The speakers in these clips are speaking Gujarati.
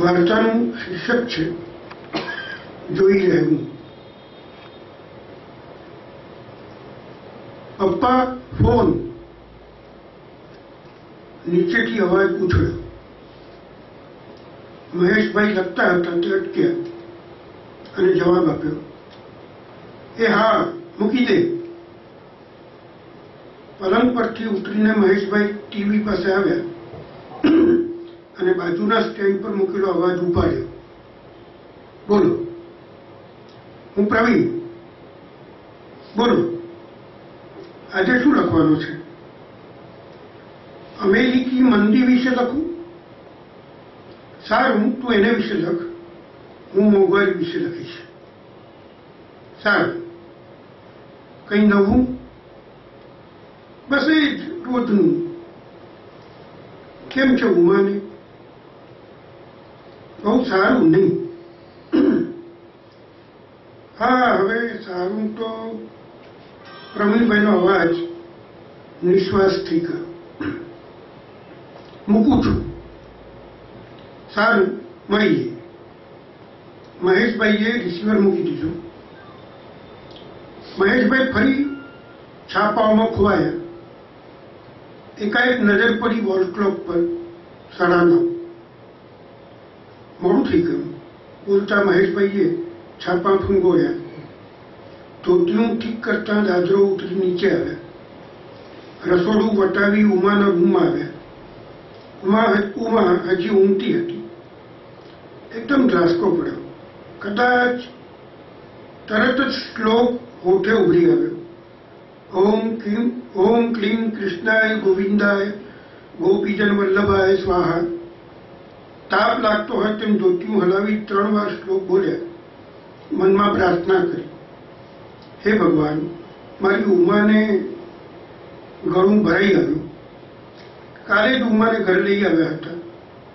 વાર્તાનું શીર્ષક છે. જોઈ રહેવું પપ્પા ફોન. નીચેથી અવાજ ઉછળ્યો. મહેશભાઈ લખતા હતા તે અટક્યા અને જવાબ આપ્યો. એ હા, મૂકી દે. પલંગ પરથી ઉતરીને મહેશભાઈ ટીવી પાસે આવ્યા. અને બાજુના સ્ટેન્ડ પર મૂકેલો અવાજ ઉપાડ્યો. બોલો. હું પ્રવીણ. બોલો. આજે શું લખવાનું છે? અમેરિકી મંદી વિશે લખું? સારું, તું એને વિશે લખ. હું મોંઘવારી વિશે લખીશ. સારું. કંઈ નવું? બસ એ જ રોજનું કેમ છે, ઉમાને? બહુ સારું નહીં. હા, હવે સારું તો પ્રવીણભાઈનો અવાજ નિશ્વાસથી કરો. મૂકું છું. સારું, મળીએ. મહેશભાઈએ રિસીવર મૂકી દીધું. મહેશભાઈ ફરી છાપાઓમાં ખોવાયા. એકાએક નજર પડી વોલ ક્લોક પર સાડા મોડું થઈ ગયું બોલતા મહેશભાઈએ છાપા ફૂંગોળ્યા ધોતિયું ઠીક કરતા દાદરો ઉતરી નીચે આવ્યા રસોડું વટાવી ઉમાના રૂમમાં આવ્યા ઉમા ઉમા હજી ઊંઘતી હતી એકદમ ધ્રાસકો પડ્યો કદાચ તરત જ શ્લોક હોઠે ઉભરી આવ્યો ઓમ ક્લીમ ઓમ ક્લીમ કૃષ્ણાય ગોવિંદાય ગોપીજન વલ્લભાય સ્વાહા તાપ લાગતો હોય તેમ ધોતીયું હલાવી ત્રણ વાર શ્લોક બોલ્યા. મનમાં પ્રાર્થના કરી. હે ભગવાન, મારી ઉમાને ગળું ભરાઈ આવ્યું કાલે જ ઉમાને ઘર લઈ આવ્યા હતા.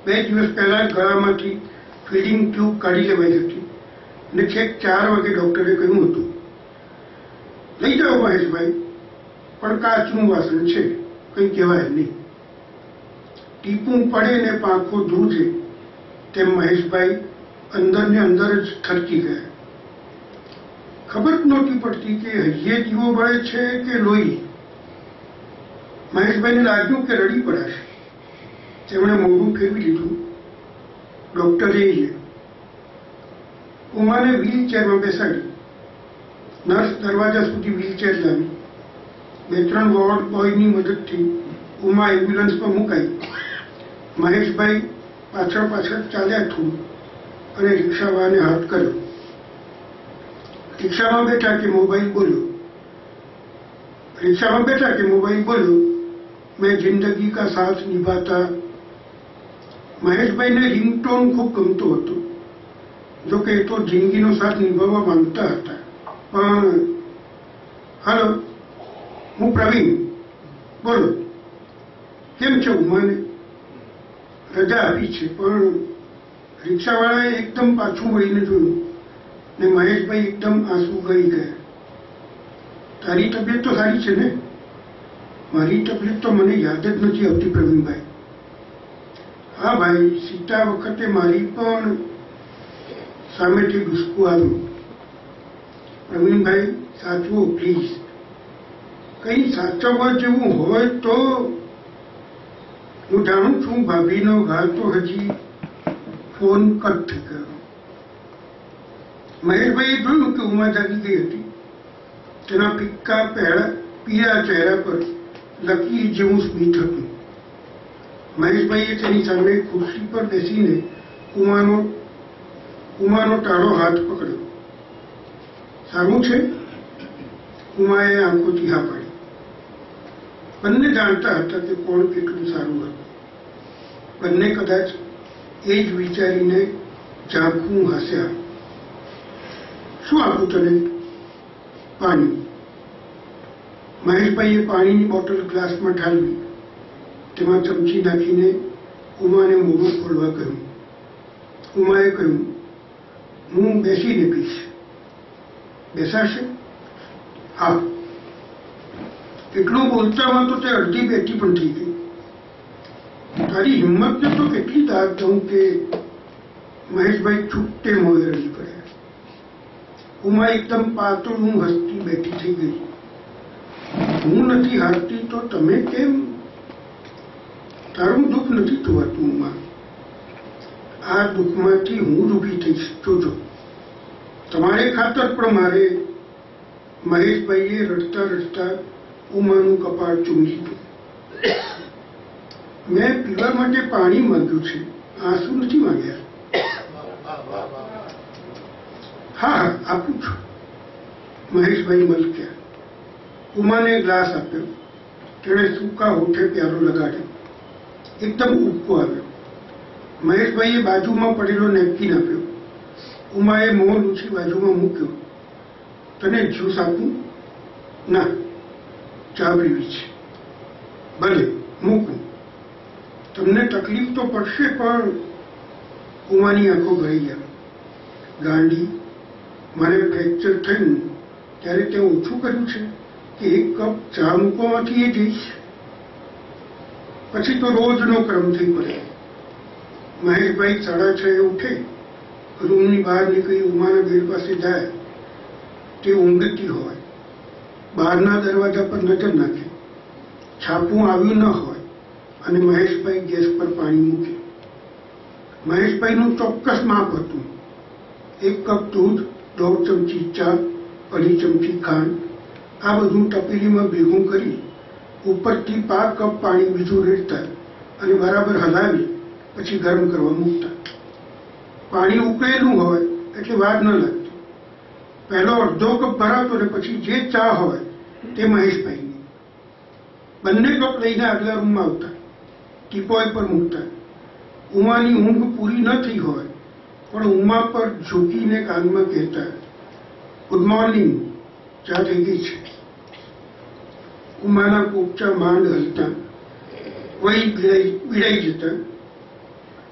બે દિવસ પહેલા ગળામાંથી ફિલિંગ ટ્યુબ કાઢી લેવાઈ હતી અને છેક ચાર વાગે ડોક્ટરે કહ્યું હતું, લઈ જાઓ મહેશભાઈ, પણ કાચનું વાસણ છે? કંઈ કહેવાય નહીં. ટીપું પડે ને પાંખો ધ્રુજે તેમ મહેશભાઈ અંદર ને અંદર જ થરકી ગયા. ખબર જ નહોતી પડતી કે હૈયે જીવો બળે છે કે લોહી. મહેશભાઈને લાગ્યું કે રડી પડાશે તેમણે મોઢું ફેરવી લીધું. ડોક્ટરે ઉમાને વ્હીલચેરમાં બેસાડી. નર્સ દરવાજા સુધી વ્હીલચેર લાવી. બે ત્રણ વોર્ડ બોયની મદદથી ઉમા એમ્બ્યુલન્સમાં મુકાઈ. મહેશભાઈ પાછળ પાછળ ચાલ્યા થોડું. અને રિક્ષાવાળાને હાથ કર્યો. રિક્ષામાં બેઠા કે મોબાઈલ બોલ્યો? રિક્ષામાં બેઠા કે મોબાઈલ બોલ્યો? મેં જિંદગી કા સાથ નિભાતા. મહેશભાઈને રિંગટોન ખૂબ ગમતો હતો. જો કે એ તો જિંદગીનો સાથ નિભાવવા માંગતા હતા. પણ, હલો, હું પ્રવીણ. બોલો. કેમ છે, ઉમાને? રજા આપી છે. પણ રિક્ષાવાળાએ એકદમ પાછું વળીને જોયું ને મહેશભાઈ એકદમ આંસુ કરી ગયા. તારી તબિયત તો સારી છે ને? મારી તકલીફ તો મને યાદ જ નથી આવતી પ્રવીણભાઈ. હા ભાઈ સીતા વખતે મારી પણ સામેથી ડુસકું આવ્યું. પ્રવીણભાઈ, સાચવો પ્લીઝ. કંઈ સાચવવા જેવું હોય તો હું જાણું છું, ભાભીનો ઘા તો હજી ફોન કટ થઈ ગયો મહેશભાઈએ જોયું કે ઉમા જાગી ગઈ હતી. તેના પિક્કા પહેલા પીળા ચહેરા પર લકી જેવું સ્મિત હતું. મહેશભાઈએ તેની સામે ખુરશી પર બેસીને ઉમાનો ઉમાનો ટાળો હાથ પકડ્યો. સારું છે? ઉમાએ આંખોથી હા પાડી. બંને જાણતા હતા કે કોણ કેટલું સારું હતું. બંને કદાચ એ જ વિચારીને ઝાંખું હસ્યા. શું આપું તને? પાણી. મહેશભાઈએ પાણીની બોટલ ગ્લાસમાં ઠાલવી. તેમાં ચમચી નાખીને ઉમાને મોઢું ખોલવા કહ્યું. ઉમાએ કહ્યું, હું બેસીને પીશ. બેસાશે હા. એટલું બોલતામાં તો તે અડધી બેઠી પણ થઈ ગઈ તારી હિંમતને તો કેટલી દાદ દઉં કે મહેશભાઈ છૂટે મોડે રડી પડ્યા ઉમા એકદમ પાતળું હસતી બેઠી થઈ ગઈ હું નથી હારતી તો તમે કેમ તારું દુઃખ નથી થવાતું ઉમા આ દુઃખમાંથી હું જ ઊભી થઈશ જોજો તમારે ખાતર પણ મારે મહેશભાઈએ રડતા રડતા ઉમાનું કપાળ ચૂમી મેં પીવા માટે પાણી માંગ્યું છે. આંસુ નથી માંગ્યા. હા હા, આપું છું. મહેશભાઈ મલક્યા. ઉમાને ગ્લાસ આપ્યો. તેણે સૂકા હોઠે પ્યારો લગાડ્યો. એકદમ ઉબકો આવ્યો. મહેશભાઈએ બાજુમાં પડેલો નેપકિન આપ્યો. ઉમાએ મોં લૂછી બાજુમાં મૂક્યો. તને જ્યુસ આપું? ના. ચા છે. ભલે, મૂકું. તમને તકલીફ તો પડશે, પણ કુમાની આંખો ભરી ગયા. ગાંડી, મારે ફ્રેક્ચર થયું, ત્યારે તે ઓછું કર્યું છે કે એક કપ ચા મૂકવામાંથી એ જઈશ. પછી તો રોજનો ક્રમ થઈ પડે મહેશભાઈ સાડા છ એ ઉઠે, રૂમની બહાર નીકળી ઉમાના ઘેર પાસે જાય. તે ઊંઘતી હોય. બહારના દરવાજા પર નજર નાખે. છાપું આવ્યું ન હોય અને મહેશભાઈ ગેસ પર પાણી મૂકે. મહેશભાઈનું ચોક્કસ માપ હતું. એક કપ દૂધ, દોઢ ચમચી ચા, અઢી ચમચી ખાંડ, આ બધું તપેલીમાં ભેગું કરી ઉપરથી પાંચ કપ પાણી બીજું રેડતા અને બરાબર હલાવી પછી ગરમ કરવા મૂકતા. પાણી ઉકળેલું હોય એટલે વાર ન લાગતી પહેલો અડધો કપ ભરાતો ને પછી જે ચા હોય તે મહેશભાઈની. બંને કપ લઈને આગલા રૂમમાં આવતા, ટીપોય પર મૂકતા. ઉમાની ઊંઘ પૂરી ન થઈ હોય, પણ ઉમા પર ઝૂકીને કાનમાં કહેતા ગુડ મોર્નિંગ ચા થઈ ગઈ છે. ઉમાના પોપચા માંડ હલતા. વહી પીડાઈ જતા,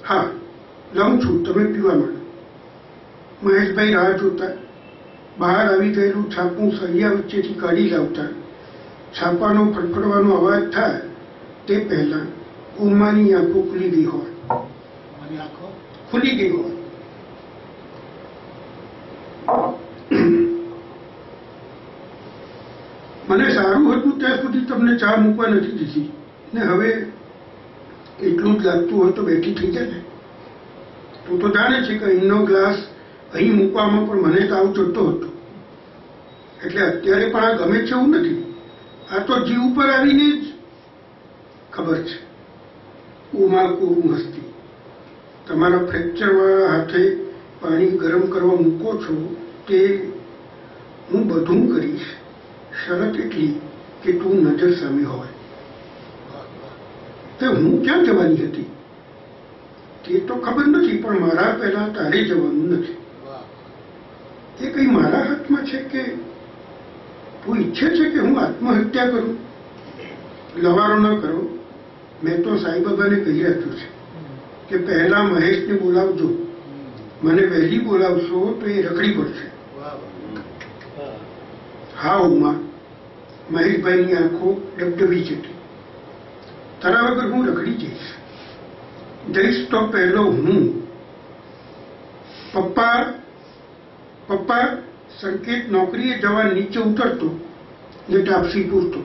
હા, લઉં છું, તમે પીવા માંડો. મહેશભાઈ રાહ જોતા બહાર આવી ગયેલું છાપું સળિયા વચ્ચેથી કાઢી લાવતા. છાપાનો ફટફડવાનો અવાજ થાય તે પહેલા ઉમાની આંખો ખુલી ગઈ હોય. આંખો? ખુલી ગઈ હોય. મને સારું હતું ત્યાં સુધી તમને ચા મૂકવા નથી દીધી. ને હવે એટલું જ લાગતું હોય તો બેઠી થઈ જાય ને. તું તો જાણે છે કે અહીંનો ગ્લાસ અહીં મૂકવામાં પણ મને તાવ ચડતો હતો. એટલે અત્યારે પણ આ ગમે છે એવું નથી. આ તો જીવ ઉપર આવીને જ ખબર છે. ઉમા કુરું હસ્તી તમારા ફ્રેક્ચરવાળા હાથે પાણી ગરમ કરવા મૂકો છો તે હું બધું કરીશ. શરત એટલી કે તું નજર સામે હોય. તે હું ક્યાં જવાની હતી? તે તો ખબર નથી, પણ મારા પહેલા તારે જવાનું નથી. એ કઈ મારા હાથમાં છે કે હું ઈચ્છે છે કે હું આત્મહત્યા કરું? લવારો ન કરો. મેં તો સાંઈબાબાને કહી રાખ્યું છે કે પહેલા મહેશને બોલાવજો. મને વહેલી બોલાવશો તો એ રખડી પડશે. હા, ઉમા. મહેશભાઈની આંખો ડબડબી જતી તારા વગર હું રખડી જઈશ. જઈશ તો પહેલો હું. પપ્પા પપ્પા સંકેત નોકરીએ જવા નીચે ઉતરતો ને ટાપસી પૂરતો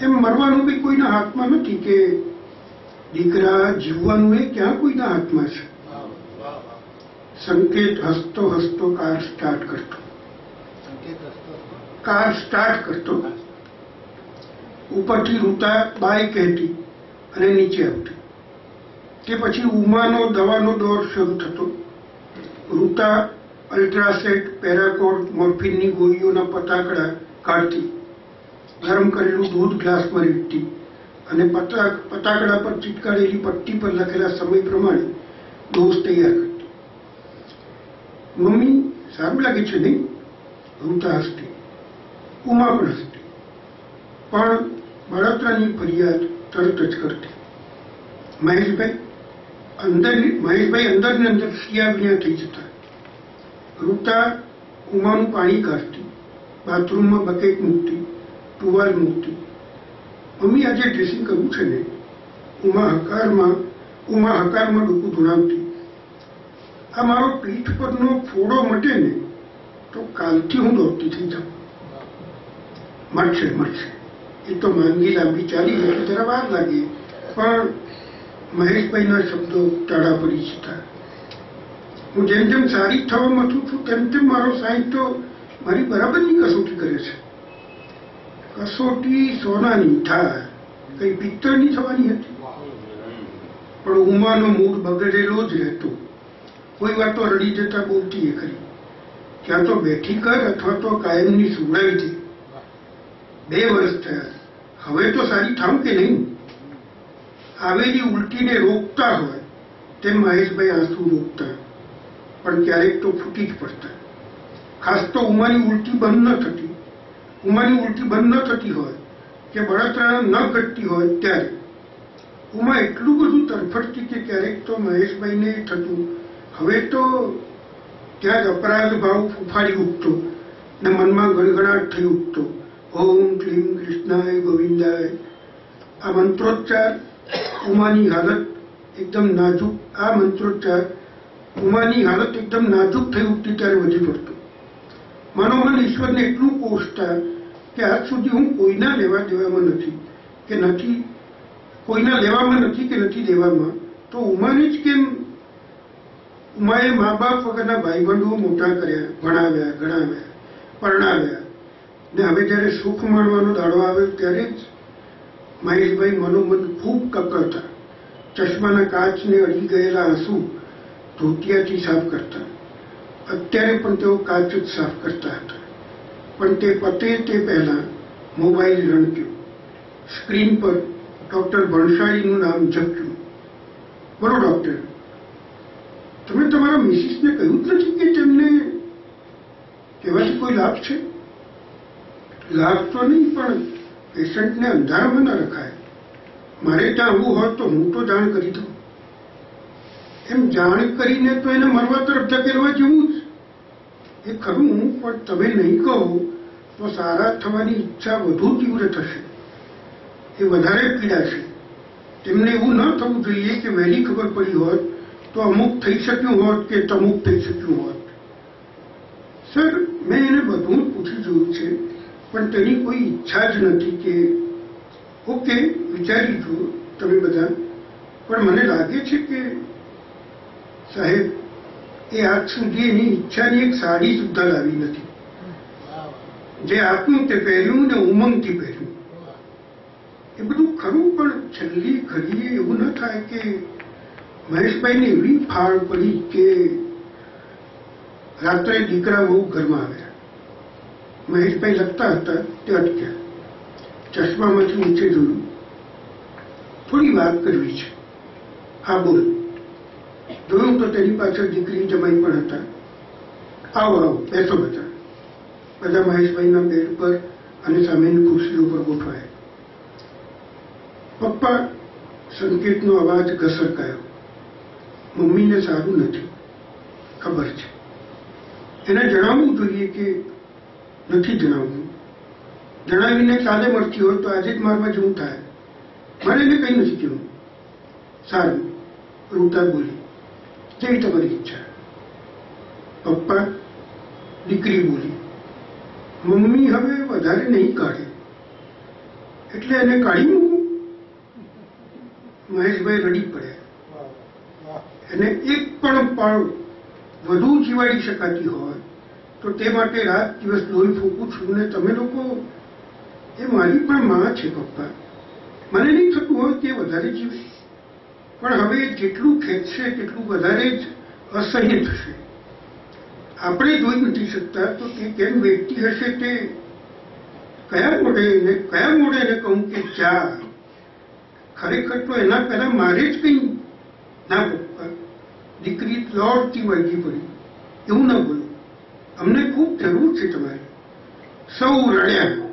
એમ મરવાનું બી કોઈના હાથમાં નથી કે દીકરા જીવવાનું એ ક્યાં કોઈના હાથમાં છે? સંકેત હસતો હસતો કાર સ્ટાર્ટ કરતો. કાર સ્ટાર્ટ કરતો. ઉપરથી રૂતા બાય કહેતી અને નીચે આવતી. તે પછી ઉમાનો દવાનો દોર શરૂ થતો. રૂતા અલ્ટ્રાસેટ પેરાકોટ મોર્ફિનની ગોળીઓના પતાકડા કાઢતી. ગરમ કરેલું દૂધ ગ્લાસમાં રેડતી. અને પતાક પતાકડા પર ચીટકારેલી પટ્ટી પર લખેલા સમય પ્રમાણે ડોઝ તૈયાર કરતી. મમ્મી, સારું લાગે છે નહીં રૂતા હસતી. ઉમા પણ હસતી. પણ બળતરાની ફરિયાદ તરત જ કરતી. મહેશભાઈ, અંદર મહેશભાઈ અંદર ને અંદર શિયાવિયા થઈ જતા. રૂતા ઉમાનું પાણી કાઢતી, બાથરૂમમાં બકેટ મૂકતી, ટુવાલ મૂકતી. મમ્મી આજે ડ્રેસિંગ કરવું છે ને? ઉમા હકારમાં ઉમા હકારમાં લોકો ધોળાવતી આ મારો પીઠ પરનો ફોડો મટે ને, તો કાલથી હું દોડતી થઈ જાઉં. મળશે મળશે. એ તો માંગી લાંબી ચાલી જાય જરા વાર લાગે. પણ મહેશભાઈના શબ્દો ટાળા પડી જતા હું જેમ જેમ સારી થવા મથું છું, તેમ તેમ મારો સાહેબ તો મારી બરાબરની કસોટી કરે છે. કસોટી સોનાની થાય, કઈ પિત્તળની થવાની હતી. પણ ઉમાનો મૂડ બગડેલો જ રહેતો કોઈ વાત તો રડી જતા બોલતી એ ખરી, ક્યાં તો બેઠી કર અથવા તો કાયમની સુવડાવી દે. બે વર્ષ થયા. હવે તો સારી થાવ કે નહીં? આવેલી ઉલટીને રોકતા હોય, તેમ મહેશભાઈ આંસુ રોકતા. પણ ક્યારેક તો ફૂટી જ પડતા. ખાસ તો ઉમાની ઉલટી બંધ ન થતી. ઉમાની ઉલટી બંધ ન થતી હોય, કે બળતરા ન ઘટતી હોય ત્યારે. ઉમા એટલું બધું તરફડતી કે ક્યારેક તો મહેશભાઈને થતું. હવે તો ત્યાં જ અપરાધ ભાવ ફૂફાડી ઉઠતો ને મનમાં ગણગણાટ થઈ ઉઠતો. ઓમ ક્લીમ કૃષ્ણાય ગોવિંદાય. આ મંત્રોચ્ચાર ઉમાની હાલત એકદમ નાજુક. આ મંત્રોચ્ચાર ઉમાની હાલત એકદમ નાજુક થઈ ઉઠતી ત્યારે વધી પડતું. મનોમન ઈશ્વરને એટલું કોષતા કે આજ સુધી હું કોઈના લેવા દેવામાં નથી, કે નથી, કોઈના લેવામાં નથી કે નથી દેવામાં, તો ઉમાને જ કેમ ઉમાએ મા બાપ વગરના ભાઈબંધો મોટા કર્યા, ભણાવ્યા, ગણાવ્યા, પરણાવ્યા? ને હવે જ્યારે સુખ માણવાનો દાડો આવ્યો ત્યારે જ મહેશભાઈ મનોમન ખૂબ કકળતા, ચશ્માના કાચને અડી ગયેલા આંસુ ધોતિયાથી સાફ કરતા. અત્યારે પણ તેઓ કાચ જ સાફ કરતા હતા. પણ તે પતે તે પહેલા મોબાઈલ રણક્યો. સ્ક્રીન પર ડોક્ટર ભણસાળીનું નામ ઝબક્યું. બોલો ડોક્ટર, તમે તમારા મિસિસને કહ્યું જ નથી કે તેમને કહેવાથી કોઈ લાભ છે? લાભ તો નહીં, પણ પેશન્ટને અંધારામાં ન રખાય. મારે ત્યાં આવવું હોત તો હું તો જાણ કરી દઉં. એમ જાણ કરીને તો એને મરવા તરફ ધકેલવા જેવું એ ખરું, પણ તમે નહીં કહો, તો સારા થવાની ઈચ્છા વધુ તીવ્ર થશે. એ વધારે પીડાશે તેમને એવું ન થવું જોઈએ કે વહેલી ખબર પડી હોત, તો અમુક થઈ શક્યું હોત કે તમુક થઈ શક્યું હોત. સર, મેં એને બધું પૂછી જોયું છે, પણ તેની કોઈ ઈચ્છા જ નથી કે, ઓકે, વિચારી જુઓ તમે બધા. પણ મને લાગે છે કે સાહેબ, એ આજ સુધી એની ઈચ્છાની એક સાડી સુદ્ધા લાવી નથી. જે આપ્યું તે પહેર્યું ને ઉમંગથી પહેર્યું. એ બધું ખરું, પણ છેલ્લી ઘડીએ એવું ન થાય કે મહેશભાઈને એવી ફાળ પડી કે રાત્રે દીકરા બહુ ઘરમાં આવ્યા. મહેશભાઈ લખતા હતા, તે અટક્યા. ચશ્મામાંથી નીચે જોયું. થોડી વાત કરવી છે. હા, બોલ. જોયું તો તેની પાછળ દીકરી જમાઈ પણ હતા. આવો આવો બેસો બધા. બધા મહેશભાઈના બેડ પર અને સામેની ખુરશી ઉપર ગોઠવાયા. પપ્પા, સંકેતનો અવાજ ઘસરકાયો. મમ્મીને સારું નથી. ખબર છે. એને જણાવવું જોઈએ કે નથી જણાવવું. જણાવીને કાલે મળતી હોય તો આજે જ મારવા જેવું થાય. મારે એને કંઈ નથી કહેવું. સારું, રૂતા બોલી. જેવી તમારી ઈચ્છા પપ્પા, દીકરી બોલી, મમ્મી હવે વધારે નહીં કાઢે. એટલે એને કાઢી મૂકું. મહેશભાઈ રડી પડ્યા. એને એક પણ પળ વધુ જીવાડી શકાતી હોય, તો તે માટે રાત દિવસ લોહી ફૂંકું છું ને તમે લોકો, એ મારી પણ માં છે પપ્પા. મને નહીં થતું હોય કે વધારે જીવે. પણ હવે જેટલું ખેંચશે તેટલું વધારે જ અસહ્ય થશે. આપણે જોઈ નથી શકતા તો તે કેમ વ્યક્તિ હશે તે? કયા મોઢે એને, કયા મોઢે એને કહું કે જા ખરેખર તો એના પહેલા મારે જ કંઈ ના પપ્પા દીકરી દોડતી વાગી પડી. એવું ના બોલું. અમને ખૂબ જરૂર છે તમારી. સૌ રડ્યા.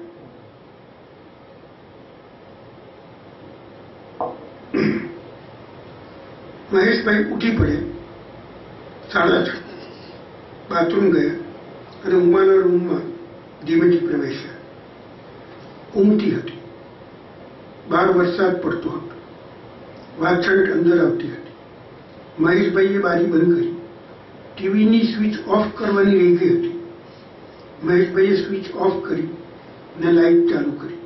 મહેશભાઈ ઉઠી પડ્યા. સાડા છ. બાથરૂમ ગયા અને ઉમાના રૂમમાં ધીમેથી પ્રવેશ્યા. ઉમટી હતી. બહાર વરસાદ પડતો હતો. વાછરટ અંદર આવતી હતી. મહેશભાઈએ બારી બંધ કરી. ટીવીની સ્વિચ ઓફ કરવાની રહી ગઈ હતી. મહેશભાઈએ સ્વિચ ઓફ કરી ને લાઇટ ચાલુ કરી.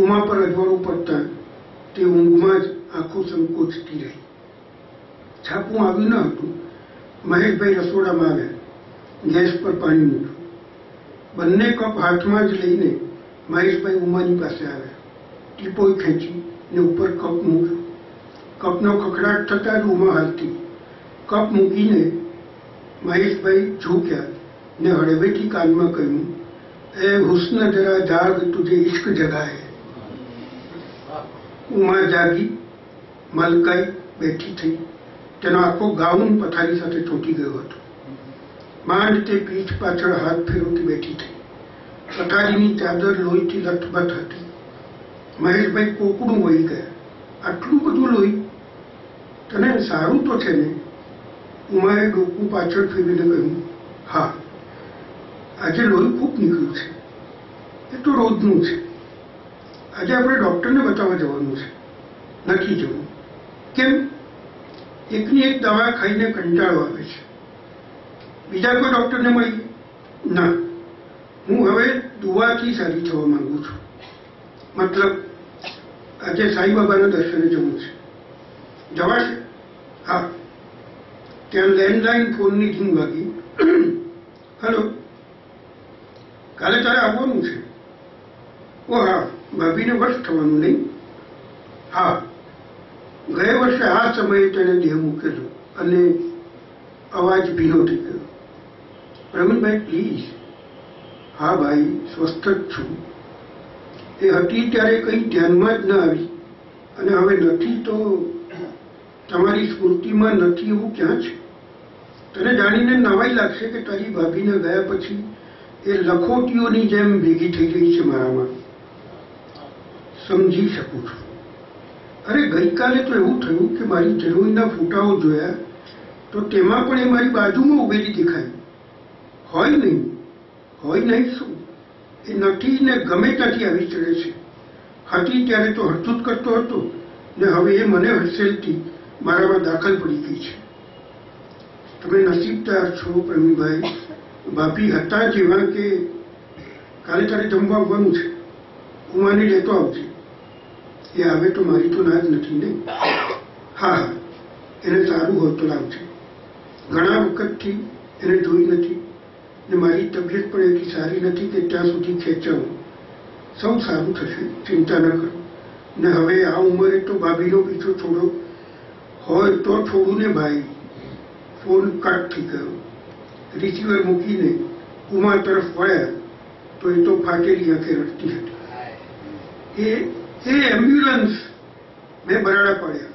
ઉમા પર અજવાળું પડતા તે ઊંઘમાં જ આંખો સંકોચતી રહી. છાપું આવ્યું ન હતું. મહેશભાઈ રસોડામાં આવ્યા ગેસ પર પાણી મૂક્યું. બંને કપ હાથમાં જ લઈને મહેશભાઈ ઉમાની પાસે આવ્યા. ટીપોઈ ખેંચી ને ઉપર કપ મૂક્યો. કપનો ખખડાટ થતાં જ ઉમા હાલતી. કપ મૂકીને મહેશભાઈ ઝૂક્યા ને હળવેથી કાનમાં કહ્યું, એ હુસ્ન જરા જાગ તુજે ઇશ્ક જગાએ. ઉમા જાગી, મલકાઈ બેઠી થઈ. તેનો આખો ગાઉન પથારી સાથે ચોંટી ગયો હતો. માંડ તે પીઠ પાછળ હાથ ફેરવતી બેઠી થઈ. પથારીની ચાદર લોહીથી લથબથ હતી. મહેશભાઈ કોકડું વહી ગયા. આટલું બધું લોહી? તને સારું તો છે ને? ઉમાએ ડોકું પાછળ ફેરવીને કહ્યું, હા, આજે લોહી ખૂબ નીકળ્યું છે. એ તો રોજનું છે. આજે આપણે ડૉક્ટરને બતાવવા જવાનું છે. નથી જવું. કેમ? એકની એક દવા ખાઈને કંટાળો આવે છે. બીજા કોઈ ડૉક્ટરને મળી? ના. હું હવે દુવાથી સારી થવા માંગુ છું. મતલબ, આજે સાંઈબાબાના દર્શને જવું છે. જવાશે હા. ત્યાં લેન્ડલાઇન ફોનની રિંગ વાગી. હલો. કાલે તારે આવવાનું છે? ઓ હા. ભાભીને વર્ષ થવાનું નહીં? હા. ગયા વર્ષે આ સમયે તેને દેહ મૂકેલો. અને અવાજ ભીનો થઈ ગયો પ્રવીણભાઈ પ્લીઝ હા ભાઈ, સ્વસ્થ જ છું. એ હતી ત્યારે કંઈ ધ્યાનમાં જ ન આવી. અને હવે નથી તો તમારી સ્ફૂર્તિમાં નથી એવું ક્યાં છે? તને જાણીને નવાઈ લાગશે કે તારી ભાભીને ગયા પછી એ લખોટીઓની જેમ ભેગી થઈ ગઈ છે મારામાં. સમજી શકું છું. અરે ગઈકાલે તો એવું થયું કે મારી જમીનના ફૂટાઓ જોયા તો તેમાં પણ એ મારી બાજુમાં ઉભેલી દેખાય. હોય નહીં. હોય નહીં શું? એ નથી ને ગમે ત્યાંથી આવી ચડે છે. હતી ત્યારે તો હરચુત કરતો હતો ને હવે એ મને હડસેલથી મારામાં દાખલ પડી ગઈ છે. તમે નસીબદાર છો પ્રવીણભાઈ. ભાભી હતા જેવા કે કાલે તારે જમવા આવવાનું છે. હું માની લેતો આવજે એ આવે તો મારી તો ના જ નથી ને? હા હા એને સારું હોય તો લાવજે ઘણા વખતથી એને જોઈ નથી ને મારી તબિયત પણ એટલી સારી નથી કે ત્યાં સુધી ખેંચાવું. સૌ સારું થશે, ચિંતા ન કરો. ને હવે આ ઉંમરે તો ભાભીનો પીછો છોડો. હોય તો છોડું ને ભાઈ. ફોન કટ થઈ ગયો રિસીવર મૂકીને ઉમા તરફ વળ્યા તો એ તો ફાટેલી આંખે રડતી હતી. એ એ એમ્બ્યુલન્સ મેં બરાડા પાડ્યા.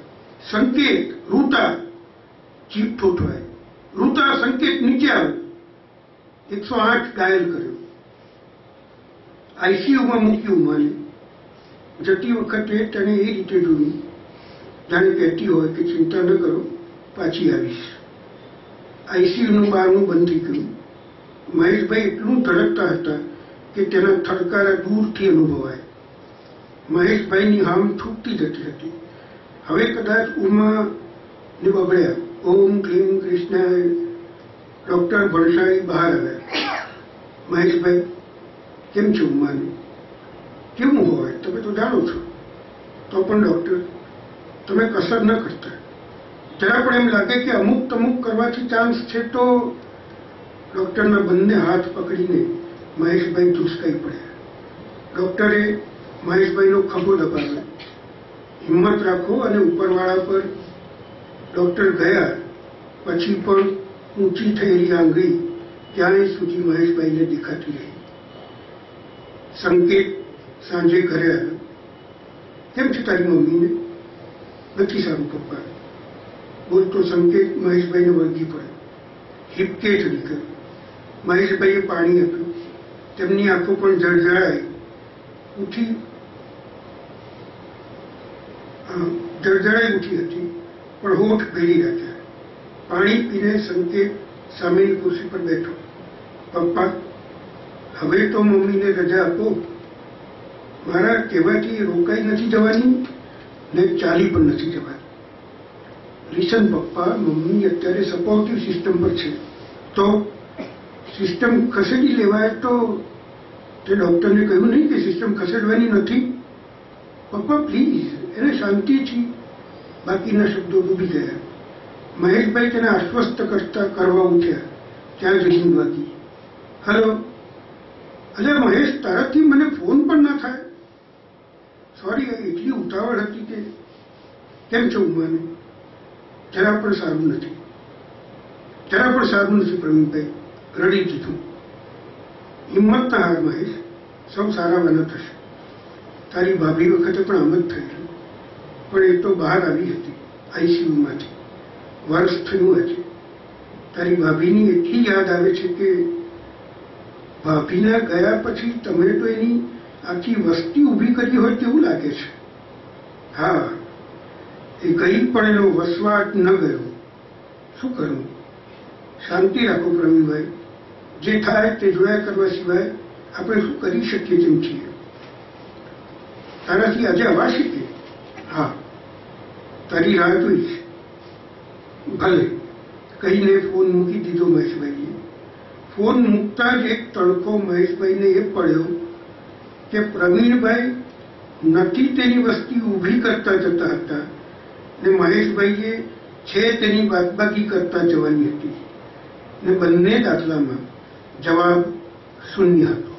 સંકેત, રૂટા જીપ ઠોઠવાય રૂટા સંકેત નીચે આવ્યો એકસો આઠ ડાયલ કર્યો. આઈસીયુમાં મૂક્યું મને જતી વખતે તેને એ રીતે જોયું. જાણે કહેતી હોય કે ચિંતા ન કરો, પાછી આવીશ. આઈસીયુનું બારણું બંધ થઈ ગયું. મહેશભાઈ એટલું ધડકતા હતા કે તેના થડકારા દૂરથી અનુભવાય. મહેશભાઈની હામ છૂટતી જતી હતી. હવે કદાચ ઉમા ને બબડ્યા. ઓમ ક્લીમ કૃષ્ણાય, ડૉક્ટર ભણસાઈ બહાર આવ્યા. મહેશભાઈ, કેમ છે ઉમાને? કેમ હોય? તમે તો જાણો છો. તો પણ ડૉક્ટર, તમે કસર ન કરતા. જરા પણ એમ લાગે કે અમુક તમુક કરવાથી ચાન્સ છે તો ડૉક્ટરના બંને હાથ પકડીને મહેશભાઈ ધુસકાઈ પડ્યા. ડૉક્ટરે મહેશભાઈનો ખભો દબાવે હિંમત રાખો અને ઉપરવાળા પર ડૉક્ટર ગયા. પછી પણ ઊંચી થયેલી આંગળી ત્યારે સુધી મહેશભાઈને દેખાતી રહી. સંકેત સાંજે ઘરે આવ્યો. કેમ છે તારી મમ્મીને? નથી સારું, પપ્પા. બોલતો સંકેત મહેશભાઈને વળગી પડ્યો. હિપકે જ નીકળ્યો. મહેશભાઈએ પાણી આપ્યું. તેમની આંખો પણ જળજળાઈ. ઉઠી જળજળાઈ ઉઠી હતી, પણ હોઠ ભેરી રાખ્યા પાણી પીને સંકેત સામેની ખુરશી પર બેઠો. પપ્પા, હવે તો મમ્મીને રજા આપો. મારા કહેવાથી રોકાઈ નથી જવાની ને ચાલી પણ નથી જવાની. લિસન પપ્પા, મમ્મી અત્યારે સપોર્ટિવ સિસ્ટમ પર છે. તો સિસ્ટમ ખસેડી લેવાય તો તે ડૉક્ટરને કહ્યું નહીં કે સિસ્ટમ ખસેડવાની નથી. પપ્પા પ્લીઝ એને શાંતિથી બાકીના શબ્દો ડૂબી ગયા. મહેશભાઈ તેને આશ્વસ્ત કરતા કરવા ઉઠ્યા. ત્યાં જ રિંગ વાગી હલો. અરે મહેશ, તારાથી મને ફોન પણ ના થાય. સોરી એટલી ઉતાવળ હતી કે કેમ છો ઉમાને જરા પણ સારું નથી. જરા પણ સારું નથી પ્રવીણભાઈ. રડી દીધું હિંમત ના હાર, મહેશ. સૌ સારા બના થશે. તારી ભાભી વખતે પણ આમ જ થયેલું. પણ એ તો બહાર આવી હતી, આઈસીયુમાંથી. વર્ષ થયું હજી. તારી ભાભીની એટલી યાદ આવે છે કે ભાભીના ગયા પછી તમે તો એની આખી વસ્તી ઊભી કરી હોય તેવું લાગે છે. હા, એ ગઈ પણ એનો વસવાટ ન ગયો. શું કરવું શાંતિ રાખો પ્રવીણભાઈ. જે થાય તે જોયા કરવા સિવાય આપણે શું કરી શકીએ તેમ છીએ? તારાથી આજે અવાશે કે? હા. તારી રાહ જોઈશ ભલે, કહીને ફોન મૂકી દીધો મહેશભાઈએ. ફોન મૂકતા જ એક તડકો મહેશભાઈને એ પડ્યો કે પ્રવીણભાઈ નથી તેની વસ્તી ઊભી કરતા જતા હતા ને મહેશભાઈએ છે તેની બાદબાકી કરતા જવાની હતી. ને બંને દાખલામાં જવાબ શૂન્ય હતો.